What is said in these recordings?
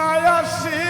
Nayasi.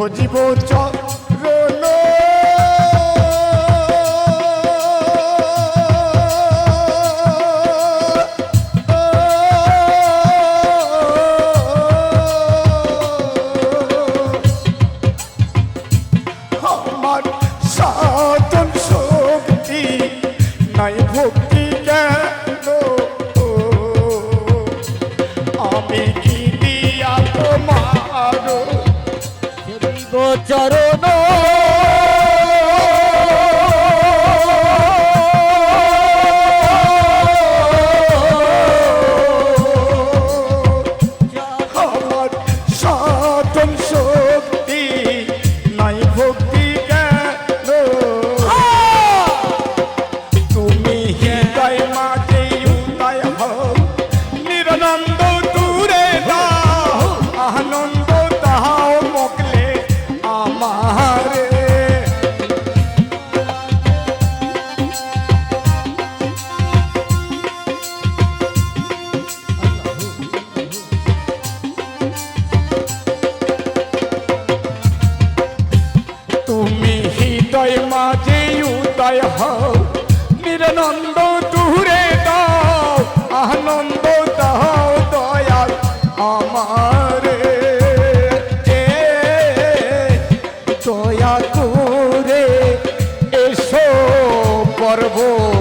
ভজিব চ চরণ তাই মাঝে উদয় হও। নিরানন্দ তুহুরে দাও, আনন্দ দাও দয়া আমার। দয়া করে এসো পর্বত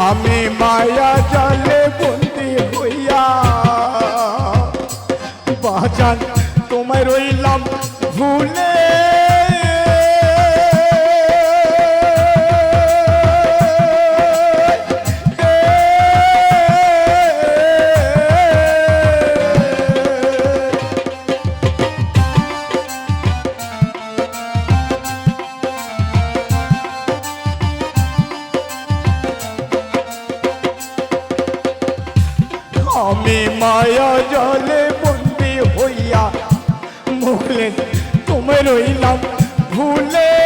আমি মায়া জালে বন্দি হইয়া। বাজান তোমায় ওই মায়া জলে বন্দি হইয়া মুখলেন তোমায় রইলাম ভুলে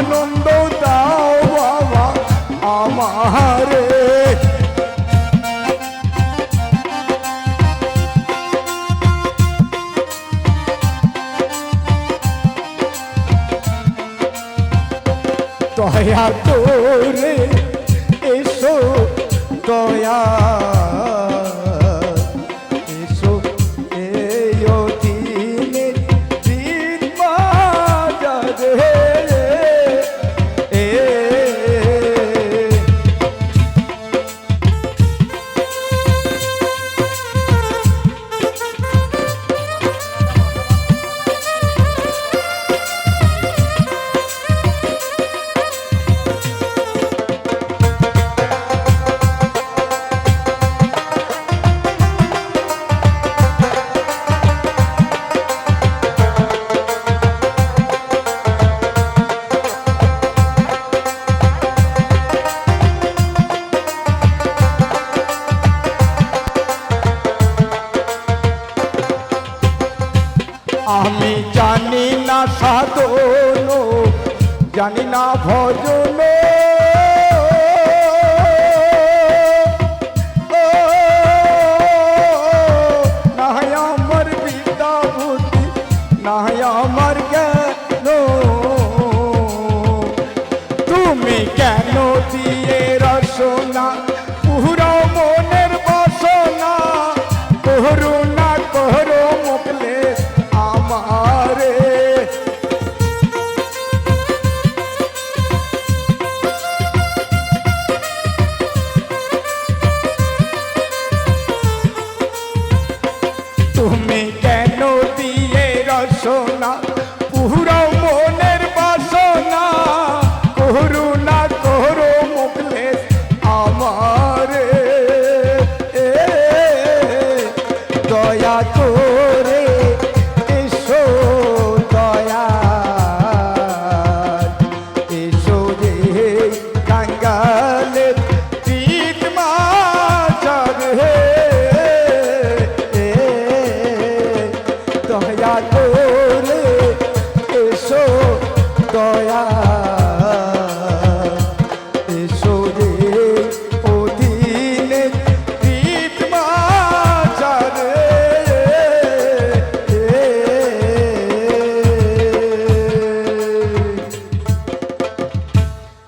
আনন্দ দাও বাবা আমারে। দয়া করে না ভজ